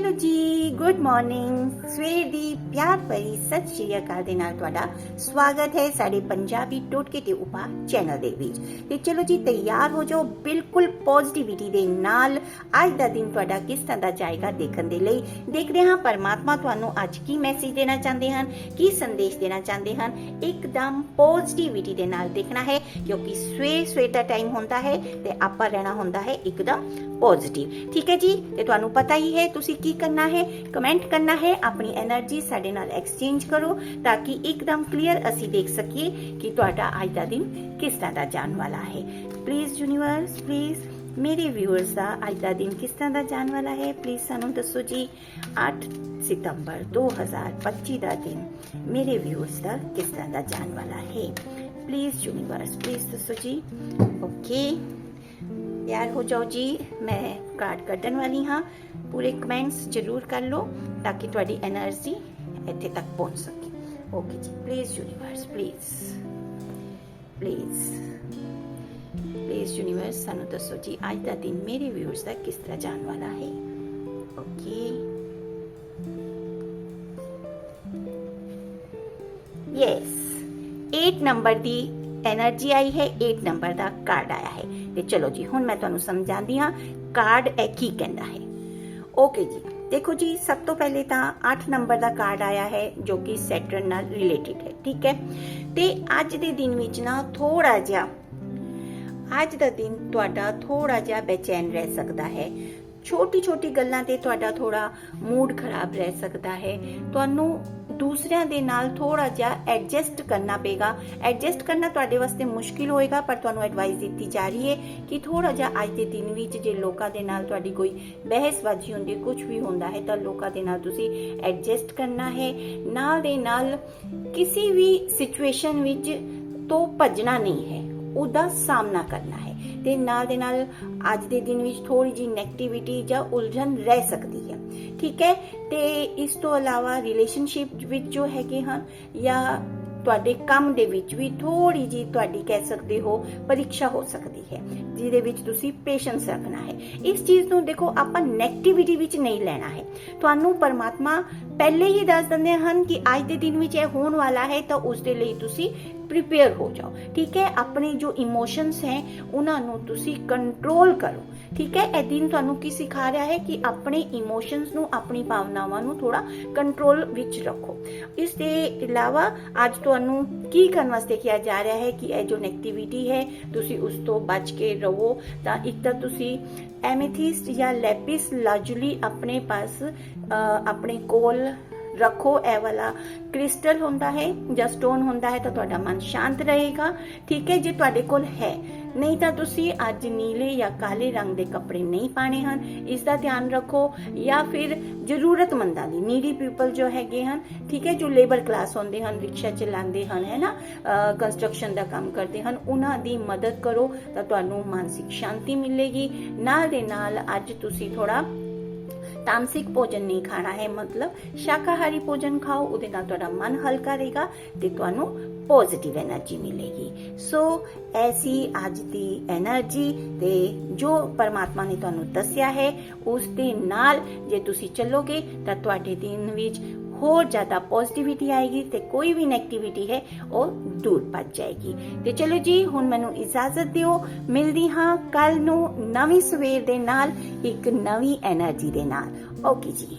Hello ਜੀ good morning ਸਵੇਰ ਦੀ ਪਿਆਰ ਭਰੀ ਸਤਿ ਸ਼੍ਰੀ ਅਕਾਲ ਦੇ ਨਾਲ ਤੁਹਾਡਾ ਸਵਾਗਤ ਹੈ ਸਾਡੇ ਪੰਜਾਬੀ ਟੋਟਕੇ ਤੇ ਉਪਾ ਚੈਨਲ ਦੇ ਵਿੱਚ। ਤੇ ਚਲੋ ਜੀ, ਤਿਆਰ ਹੋ ਜਾਓ ਬਿਲਕੁਲ ਪੋਜ਼ਿਟਿਵਿਟੀ ਦੇ ਨਾਲ। ਅੱਜ ਦਾ ਦਿਨ ਤੁਹਾਡਾ ਕਿਸ ਤਰ੍ਹਾਂ ਦਾ ਜਾਏਗਾ ਦੇਖਣ ਦੇ ਲਈ ਦੇਖਦੇ ਹਾਂ ਪਰਮਾਤਮਾ ਤੁਹਾਨੂੰ ਅੱਜ ਕੀ ਮੈਸੇਜ ਦੇਣਾ ਚਾਹੁੰਦੇ ਹਨ, ਕੀ ਸੰਦੇਸ਼ ਦੇਣਾ ਚਾਹੁੰਦੇ ਹਨ। ਇੱਕਦਮ ਪੋਜ਼ਿਟਿਵਿਟੀ ਦੇ ਨਾਲ ਦੇਖਣਾ ਹੈ, ਕਿਉਂਕਿ ਸਵੇਰ ਸਵੇਰ ਦਾ ਟਾਈਮ ਹੁੰਦਾ ਹੈ ਤੇ ਆਪਾਂ ਰਹਿਣਾ ਹੁੰਦਾ ਹੈ ਇੱਕਦਮ ਪੋਜ਼ਿਟਿਵ ਠੀਕ ਹੈ ਜੀ? ਤੇ ਤੁਹਾਨੂੰ ਪਤਾ ਹੀ ਹੈ, ਤੁਸੀਂ ਕੀ ਕੀ करना है कमेंट करना है अपनी એનર્ਜੀ ਸਾਡੇ ਨਾਲ ਐਕਸਚੇਂਜ ਕਰੋ ਤਾਂ ਕਿ ਇੱਕਦਮ ਕਲੀਅਰ ਅਸੀਂ ਦੇਖ ਸਕੀਏ ਕਿ ਤੁਹਾਡਾ ਅੱਜ ਦਾ ਦਿਨ ਕਿਸ ਤਰ੍ਹਾਂ ਦਾ ਜਾਣ ਵਾਲਾ ਹੈ। ਪਲੀਜ਼ ਯੂਨੀਵਰਸ ਪਲੀਜ਼ ਮੇਰੇ ਵਿਊਅਰਸ ਦਾ ਅੱਜ ਦਾ ਦਿਨ ਕਿਸ ਤਰ੍ਹਾਂ ਦਾ ਜਾਣ ਵਾਲਾ ਹੈ? ਪਲੀਜ਼ ਸਾਨੂੰ ਦੱਸੋ ਜੀ 8 ਸਤੰਬਰ 2025 ਦਾ ਦਿਨ ਮੇਰੇ ਵਿਊਅਰਸ ਦਾ ਕਿਸ ਤਰ੍ਹਾਂ ਦਾ ਜਾਣ ਵਾਲਾ ਹੈ? ਪਲੀਜ਼ ਯੂਨੀਵਰਸ ਪਲੀਜ਼ ਦੱਸੋ ਜੀ। ਓਕੇ तैयार हो जाओ जी। मैं कार्ड कटन वाली हाँ। पूरे कमेंट्स ज़रूर कर लो ताकि थोड़ी एनर्जी इतने तक पहुँच सके। Okay ji please universe please please please universe सू दसो जी अज का दिन मेरे व्यूअर्स का किस तरह जाने वाला है? ओके। यस एट नंबर की એનર્ਜੀ ਆਈ ਹੈ 8 ਨੰਬਰ ਦਾ ਕਾਰਡ ਆਇਆ ਹੈ। ਤੇ ਚਲੋ ਜੀ, ਹੁਣ ਮੈਂ ਤੁਹਾਨੂੰ ਸਮਝਾਉਂਦੀ ਹਾਂ ਕਾਰਡ ਇਹ ਕੀ ਕਹਿੰਦਾ ਹੈ। ਓਕੇ ਜੀ, ਦੇਖੋ ਜੀ, ਸਭ ਤੋਂ ਪਹਿਲੇ ਤਾਂ 8 ਨੰਬਰ ਦਾ ਕਾਰਡ ਆਇਆ ਹੈ, ਜੋ ਕਿ ਸੈਟਰਨ ਨਾਲ ਰਿਲੇਟਡ ਹੈ, ਠੀਕ ਹੈ? ਤੇ ਅੱਜ ਦੇ ਦਿਨ ਵਿੱਚ ਨਾ ਥੋੜਾ ਜਿਹਾ, ਅੱਜ ਦਾ ਦਿਨ ਤੁਹਾਡਾ ਥੋੜਾ ਜਿਹਾ ਬੇਚੈਨ ਰਹਿ ਸਕਦਾ ਹੈ। ਛੋਟੀ ਛੋਟੀ ਗੱਲਾਂ ਤੇ ਤੁਹਾਡਾ ਥੋੜਾ ਮੂਡ ਖਰਾਬ ਰਹਿ ਸਕਦਾ ਹੈ। ਤੁਹਾਨੂੰ ਦੂਸਰਿਆਂ ਦੇ ਨਾਲ ਥੋੜਾ ਜਿਹਾ ਐਡਜਸਟ ਕਰਨਾ ਪਏਗਾ। ਐਡਜਸਟ ਕਰਨਾ ਤੁਹਾਡੇ ਵਾਸਤੇ ਮੁਸ਼ਕਿਲ ਹੋਏਗਾ, ਪਰ ਤੁਹਾਨੂੰ ਐਡਵਾਈਸ ਦਿੱਤੀ ਜਾ ਰਹੀ ਹੈ ਕਿ ਥੋੜਾ ਜਿਹਾ ਅੱਜ ਦੇ ਦਿਨ ਵਿੱਚ ਜੇ ਲੋਕਾਂ ਦੇ ਨਾਲ ਤੁਹਾਡੀ ਕੋਈ ਬਹਿਸਬਾਜ਼ੀ ਹੁੰਦੀ ਕੁਝ ਵੀ ਹੁੰਦਾ ਹੈ, ਤਾਂ ਲੋਕਾਂ ਦੇ ਨਾਲ ਤੁਸੀਂ ਐਡਜਸਟ ਕਰਨਾ ਹੈ। ਨਾਲ ਦੇ ਨਾਲ ਕਿਸੇ ਵੀ ਸਿਚੁਏਸ਼ਨ ਵਿੱਚ ਤੋਂ ਭੱਜਣਾ ਨਹੀਂ ਹੈ, ਉਹਦਾ ਸਾਹਮਣਾ ਕਰਨਾ ਹੈ। ਤੇ ਨਾਲ ਦੇ ਨਾਲ ਅੱਜ ਦੇ ਦਿਨ ਵਿੱਚ ਥੋੜੀ ਜੀ 네ਗੇਟਿਵਿਟੀ ਜਾਂ ਉਲਝਣ ਰਹਿ ਸਕਦੀ ਹੈ। ਠੀਕ ਹੈ? ਤੇ ਇਸ ਤੋਂ ਇਲਾਵਾ ਰਿਲੇਸ਼ਨਸ਼ਿਪ ਵਿੱਚ ਜੋ ਹੈਗੇ ਹਨ ਜਾਂ ਤੁਹਾਡੇ ਕੰਮ ਦੇ ਵਿੱਚ ਵੀ ਥੋੜੀ ਜੀ ਤੁਹਾਡੀ ਕਹਿ ਸਕਦੇ ਹੋ ਪਰੀਖਿਆ ਹੋ ਸਕਦੀ ਹੈ, ਜਿਹਦੇ ਵਿੱਚ ਤੁਸੀਂ ਪੇਸ਼ੈਂਸ ਰੱਖਣਾ ਹੈ। ਇਸ ਚੀਜ਼ ਨੂੰ ਦੇਖੋ, ਆਪਾਂ 네ਗੇਟਿਵਿਟੀ ਵਿੱਚ ਨਹੀਂ ਲੈਣਾ ਹੈ। ਤੁਹਾਨੂੰ ਪਰਮਾਤਮਾ ਪਹਿਲੇ ਹੀ ਦੱਸ ਦਿੰਦੇ ਹਨ ਕਿ ਅੱਜ ਦੇ ਦਿਨ ਵਿੱਚ ਇਹ ਹੋਣ ਵਾਲਾ ਹੈ ਤਾਂ ਉਸ ਦੇ ਲਈ ਤੁਸੀਂ ਪ੍ਰੀਪੇਅਰ ਹੋ ਜਾਓ, ਠੀਕ ਹੈ? ਆਪਣੇ ਜੋ ਇਮੋਸ਼ਨਸ ਹੈ, ਉਹਨਾਂ ਨੂੰ ਤੁਸੀਂ ਕੰਟਰੋਲ ਕਰੋ, ਠੀਕ ਹੈ? ਇਹ ਦਿਨ ਤੁਹਾਨੂੰ ਕੀ ਸਿਖਾ ਰਿਹਾ ਹੈ ਕਿ ਆਪਣੇ ਇਮੋਸ਼ਨਸ ਨੂੰ, ਆਪਣੀ ਭਾਵਨਾਵਾਂ ਨੂੰ ਥੋੜਾ ਕੰਟਰੋਲ ਵਿੱਚ ਰੱਖੋ। ਇਸ ਦੇ ਇਲਾਵਾ ਅੱਜ ਤੁਹਾਨੂੰ ਕੀ ਕਰਨ ਵਾਸਤੇ ਕਿਹਾ ਜਾ ਰਿਹਾ ਹੈ ਕਿ ਇਹ ਜੋ 네ਗੇਟਿਵਿਟੀ ਹੈ, ਤੁਸੀਂ ਉਸ ਤੋਂ ਬਚ ਕੇ ਰਹੋ। ਤਾਂ ਇੱਕ ਤਾਂ ਤੁਸੀਂ ਐਮੇਥਿਸਟ ਜਾਂ ਲੈਪਿਸ ਲਾਜੂਲੀ ਆਪਣੇ ਪਾਸ ਆਪਣੇ ਕੋਲ ਰੱਖੋ, ਇਹ ਵਾਲਾ ਕ੍ਰਿਸਟਲ ਹੁੰਦਾ ਹੈ ਜਾਂ ਸਟੋਨ ਹੁੰਦਾ ਹੈ ਤਾਂ ਤੁਹਾਡਾ ਮਨ ਸ਼ਾਂਤ ਰਹੇਗਾ। ਠੀਕ ਹੈ, ਜੇ ਤੁਹਾਡੇ ਕੋਲ ਹੈ, ਨਹੀਂ ਤਾਂ ਤੁਸੀਂ ਅੱਜ ਨੀਲੇ ਜਾਂ ਕਾਲੇ ਰੰਗ ਦੇ ਕੱਪੜੇ ਨਹੀਂ ਪਾਣੇ ਹਨ। ਇਸ ਦਾ ਧਿਆਨ ਰੱਖੋ ਜਾਂ ਫਿਰ ਜ਼ਰੂਰਤਮੰਦਾਂ ਦੀ ਨੀਡੀ ਪੀਪਲ ਜੋ ਹੈਗੇ ਹਨ, ਠੀਕ ਹੈ, ਜੋ ਲੇਬਰ ਕਲਾਸ ਹੁੰਦੇ ਹਨ, ਰਿਕਸ਼ਾ ਚਲਾਉਂਦੇ ਹਨ, ਹੈ ਨਾ ਕੰਸਟਰਕਸ਼ਨ ਦਾ ਕੰਮ ਕਰਦੇ ਹਨ, ਉਹਨਾਂ ਦੀ ਮਦਦ ਕਰੋ ਤਾਂ ਤੁਹਾਨੂੰ ਮਾਨਸਿਕ ਸ਼ਾਂਤੀ ਮਿਲੇਗੀ। ਨਾਲ ਦੇ ਨਾਲ ਅੱਜ ਤੁਸੀਂ ਥੋੜਾ ਤਾਮਸਿਕ ਭੋਜਨ ਨਹੀਂ ਖਾਣਾ ਹੈ ਮਤਲਬ ਸ਼ਾਕਾਹਾਰੀ ਭੋਜਨ ਖਾਓ ਉਹਦੇ ਨਾਲ ਤੁਹਾਡਾ ਮਨ ਹਲਕਾ ਰਹੇਗਾ ਤੇ ਤੁਹਾਨੂੰ ਪੋਜ਼ਿਟਿਵ એનર્ਜੀ ਮਿਲੇਗੀ ਸੋ ਐਸੀ ਅੱਜ ਦੀ એનર્ਜੀ ਤੇ ਜੋ ਪਰਮਾਤਮਾ ਨੇ ਤੁਹਾਨੂੰ ਦੱਸਿਆ ਹੈ ਉਸ ਦੇ ਨਾਲ ਜੇ ਤੁਸੀਂ ਚੱਲੋਗੇ ਤਾਂ ਤੁਹਾਡੇ ਦਿਨ ਵਿੱਚ ਹੋਰ ਜ਼ਿਆਦਾ ਪੋਜ਼ਿਟਿਵਿਟੀ ਆਏਗੀ ਤੇ ਕੋਈ ਵੀ 네ਗੇਟਿਵਿਟੀ ਹੈ, ਉਹ ਦੂਰ ਭੱਜ ਜਾਏਗੀ। ਤੇ ਚਲੋ ਜੀ, ਹੁਣ ਮੈਨੂੰ ਇਜਾਜ਼ਤ ਦਿਓ। ਮਿਲਦੀ ਹਾਂ ਕੱਲ ਨੂੰ ਨਵੀਂ ਸਵੇਰ ਦੇ ਨਾਲ, ਇੱਕ ਨਵੀਂ એનર્ਜੀ ਦੇ ਨਾਲ। ਓਕੇ ਜੀ।